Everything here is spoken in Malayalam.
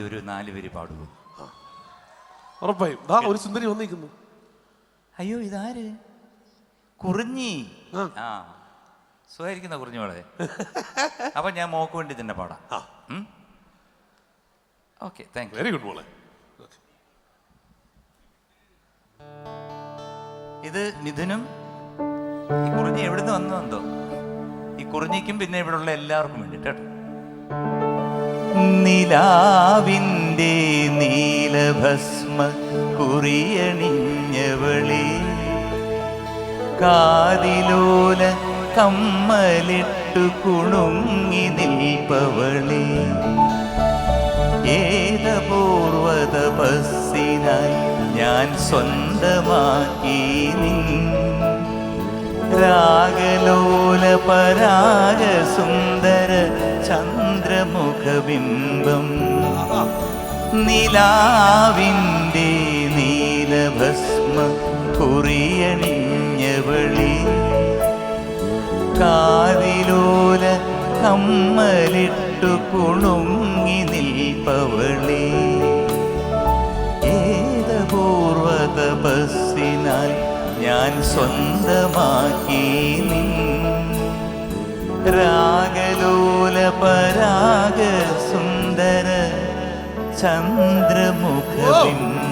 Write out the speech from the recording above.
ഒരു നാല് പേര് പാടുക ഉറപ്പായും. ദാ ഒരു സുന്ദരി വന്നിരിക്കുന്നു. അയ്യോ ഇതാര്? കുറിഞ്ഞി. ആ. സുഖമായിരിക്കുന്ന കുറിഞ്ഞി മോളെ. അപ്പൊ ഞാൻ മോക്ക് വേണ്ടി തന്നെ പാടാം. ഓക്കെ താങ്ക് വെരി ഗുഡ് മോളെ. ഇത് മിഥുനും ഈ കുറിഞ്ഞി എവിടുന്ന് വന്നതെന്തോ? ഈ കുറിഞ്ഞിക്കും പിന്നെ ഇവിടെയുള്ള എല്ലാവർക്കും വേണ്ടി കേട്ടോ. നിലാവിന്റെ നീലഭസ്മ കുറിയണിഞ്ഞവളി കാതിലോല കമ്മലിട്ടു കുണുങ്ങി നിൽപ്പവളി. ഏതപൂർവത ബസ്സിനായി ഞാൻ സ്വന്തമാക്കി നീ രാഗലോല പരാഗ ചന്ദ്രമുഖബിംബം നിലാവിന്റെ നീലഭസ്മ കുറിയണിഞ്ഞവളി കാതിലോല കമ്മലിട്ടു കുണുങ്ങി നിൽപ്പവളേ. ഏതപൂർവതപസ്സിനാൽ ഞാൻ സ്വന്തമാക്കി നീ രാഗലോല പരാഗ സുന്ദര ചന്ദ്രമുഖബിംബം